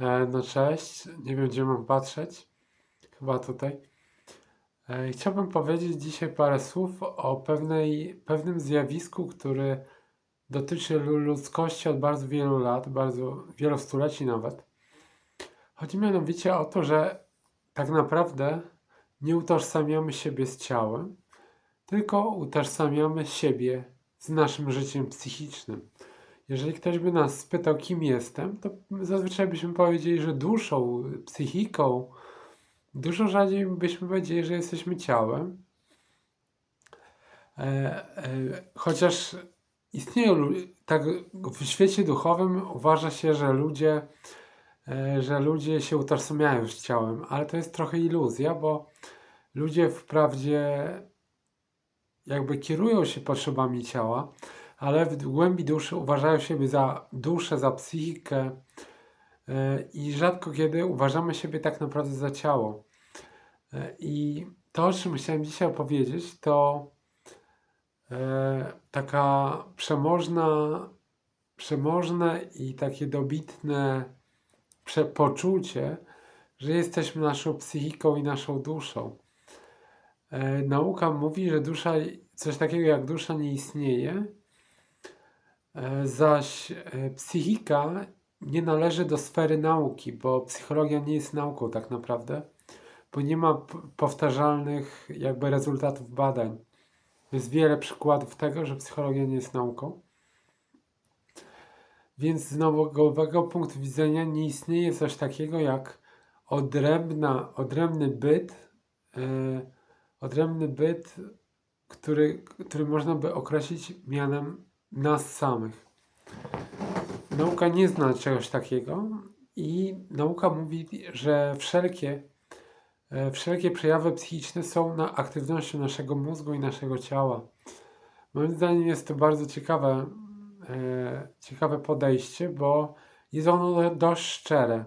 E, No cześć, nie wiem gdzie mam patrzeć, chyba tutaj. E, Chciałbym powiedzieć dzisiaj parę słów o pewnej, pewnym zjawisku, który dotyczy lu- ludzkości od bardzo wielu lat, bardzo wielu stuleci nawet. Chodzi mianowicie o to, że tak naprawdę nie utożsamiamy siebie z ciałem, tylko utożsamiamy siebie z naszym życiem psychicznym. Jeżeli ktoś by nas spytał, kim jestem, to zazwyczaj byśmy powiedzieli, że duszą, psychiką. Dużo rzadziej byśmy powiedzieli, że jesteśmy ciałem. E, e, chociaż istnieją, tak w świecie duchowym uważa się, że ludzie, e, że ludzie się utożsamiają z ciałem, ale to jest trochę iluzja, bo ludzie wprawdzie jakby kierują się potrzebami ciała, ale w głębi duszy uważają siebie za duszę, za psychikę e, i rzadko kiedy uważamy siebie tak naprawdę za ciało. E, I to, o czym chciałem dzisiaj opowiedzieć, to e, taka przemożna, przemożne i takie dobitne poczucie, że jesteśmy naszą psychiką i naszą duszą. Nauka mówi, że dusza, coś takiego jak dusza nie istnieje, zaś e, psychika nie należy do sfery nauki, bo psychologia nie jest nauką tak naprawdę, bo nie ma powtarzalnych jakby rezultatów badań. Jest wiele przykładów tego, że psychologia nie jest nauką. Więc z naukowego punktu widzenia nie istnieje coś takiego jak odrębna, odrębny byt, e, odrębny byt, który, który można by określić mianem nas samych. Nauka nie zna czegoś takiego i nauka mówi, że wszelkie, e, wszelkie przejawy psychiczne są na aktywnością naszego mózgu i naszego ciała. Moim zdaniem jest to bardzo ciekawe, e, ciekawe podejście, bo jest ono dość szczere.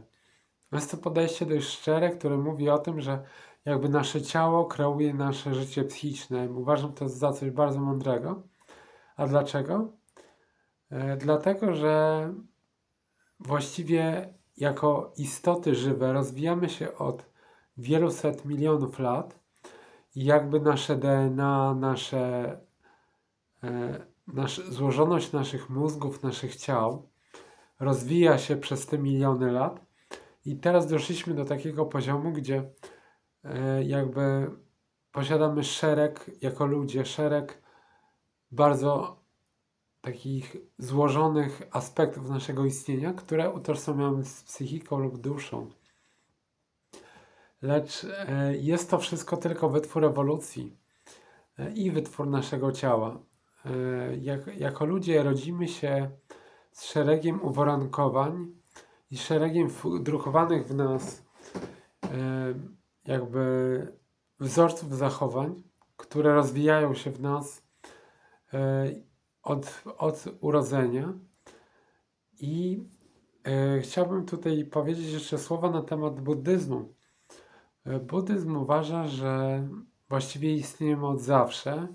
Jest to podejście dość szczere, które mówi o tym, że jakby nasze ciało kreuje nasze życie psychiczne. Uważam to za coś bardzo mądrego. A dlaczego? E, dlatego, że właściwie jako istoty żywe rozwijamy się od wielu set milionów lat i jakby nasze DNA, nasze, e, nasz, złożoność naszych mózgów, naszych ciał rozwija się przez te miliony lat. I teraz doszliśmy do takiego poziomu, gdzie e, jakby posiadamy szereg, jako ludzie, szereg bardzo takich złożonych aspektów naszego istnienia, które utożsamiamy z psychiką lub duszą. Lecz e, jest to wszystko tylko wytwór ewolucji e, i wytwór naszego ciała. E, Jak, jako ludzie rodzimy się z szeregiem uwarunkowań i szeregiem wdrukowanych w nas jakby wzorców zachowań, które rozwijają się w nas od, od urodzenia. I e, chciałbym tutaj powiedzieć jeszcze słowa na temat buddyzmu. E, Buddyzm uważa, że właściwie istniejemy od zawsze.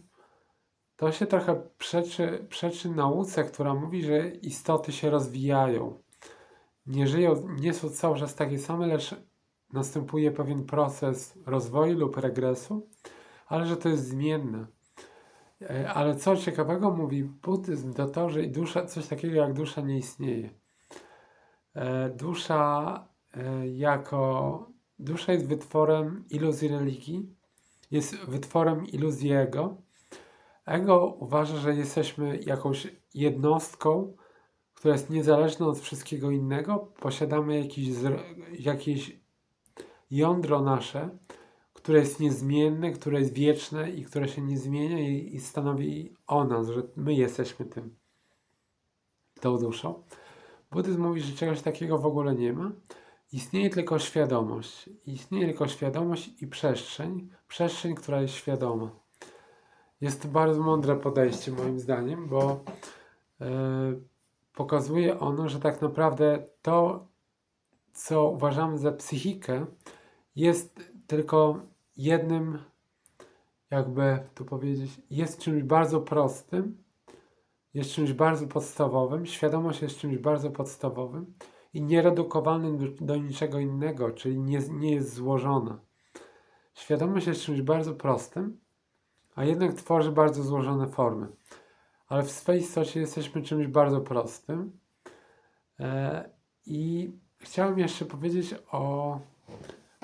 To się trochę przeczy, przeczy nauce, która mówi, że istoty się rozwijają. Nie żyją, nie są cały czas takie same, lecz następuje pewien proces rozwoju lub regresu, ale że to jest zmienne. E, Ale co ciekawego mówi buddyzm, to to, że dusza, coś takiego jak dusza nie istnieje. E, Dusza e, jako dusza jest wytworem iluzji religii, jest wytworem iluzji ego. Ego uważa, że jesteśmy jakąś jednostką, która jest niezależna od wszystkiego innego. Posiadamy jakiś, zr- jakieś jądro nasze, które jest niezmienne, które jest wieczne i które się nie zmienia i, i stanowi o nas, że my jesteśmy tym, tą duszą. Buddyzm mówi, że czegoś takiego w ogóle nie ma. Istnieje tylko świadomość. Istnieje tylko świadomość i przestrzeń. Przestrzeń, która jest świadoma. Jest to bardzo mądre podejście moim zdaniem, bo e, pokazuje ono, że tak naprawdę to, co uważamy za psychikę, jest tylko jednym, jakby tu powiedzieć, jest czymś bardzo prostym, jest czymś bardzo podstawowym, świadomość jest czymś bardzo podstawowym i nieredukowalnym do, do niczego innego, czyli nie, nie jest złożona. Świadomość jest czymś bardzo prostym, a jednak tworzy bardzo złożone formy. Ale w swej istocie jesteśmy czymś bardzo prostym. E, I chciałem jeszcze powiedzieć o,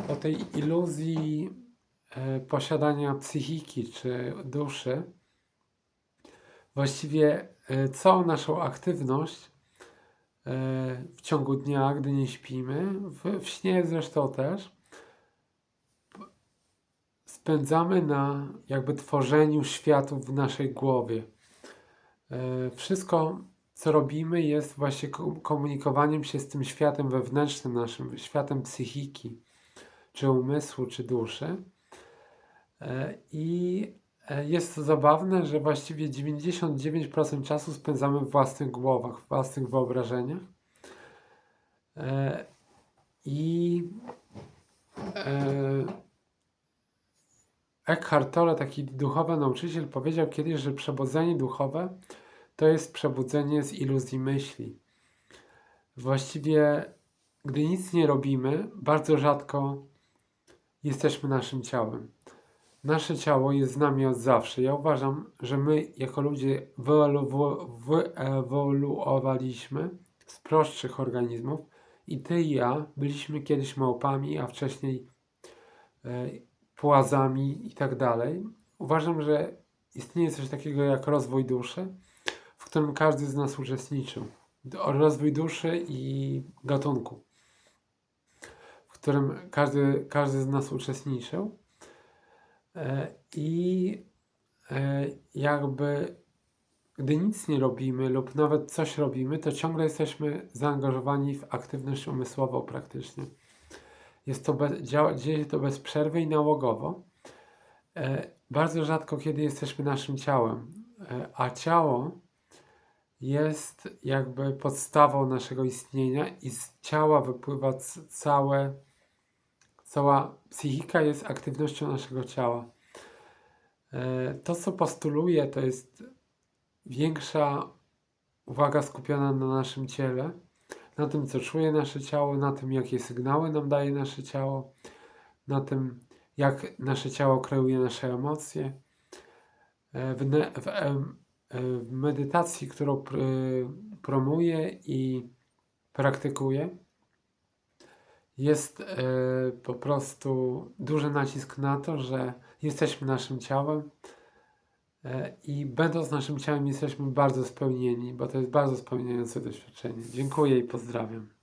o tej iluzji posiadania psychiki czy duszy. Właściwie e, całą naszą aktywność e, w ciągu dnia, gdy nie śpimy, w, śnie zresztą też, spędzamy na jakby tworzeniu światów w naszej głowie. E, Wszystko, co robimy, jest właśnie ko- komunikowaniem się z tym światem wewnętrznym naszym, światem psychiki, czy umysłu, czy duszy. E, I e, jest to zabawne, że właściwie 99% czasu spędzamy w własnych głowach, w własnych wyobrażeniach. E, I Eckhart Tolle, taki duchowy nauczyciel, powiedział kiedyś, że przebudzenie duchowe to jest przebudzenie z iluzji myśli. Właściwie, gdy nic nie robimy, bardzo rzadko jesteśmy naszym ciałem. Nasze ciało jest z nami od zawsze. Ja uważam, że my jako ludzie wyewolu- wyewoluowaliśmy z prostszych organizmów i ty i ja byliśmy kiedyś małpami, a wcześniej e, płazami i tak dalej. Uważam, że istnieje coś takiego jak rozwój duszy, w którym każdy z nas uczestniczył. Rozwój duszy i gatunku, w którym każdy, każdy z nas uczestniczył. E, I e, jakby gdy nic nie robimy lub nawet coś robimy, to ciągle jesteśmy zaangażowani w aktywność umysłową praktycznie. Jest to bez, działa, dzieje się to bez przerwy i nałogowo. E, bardzo rzadko kiedy jesteśmy naszym ciałem, a ciało jest jakby podstawą naszego istnienia i z ciała wypływa całe, cała psychika jest aktywnością naszego ciała. E, To, co postuluję, to jest większa uwaga skupiona na naszym ciele, na tym, co czuje nasze ciało, na tym, jakie sygnały nam daje nasze ciało, na tym, jak nasze ciało kreuje nasze emocje. E, W, w, e, w medytacji, którą pr, promuję i praktykuję, jest e, po prostu duży nacisk na to, że jesteśmy naszym ciałem e, i będąc naszym ciałem jesteśmy bardzo spełnieni, bo to jest bardzo spełniające doświadczenie. Dziękuję i pozdrawiam.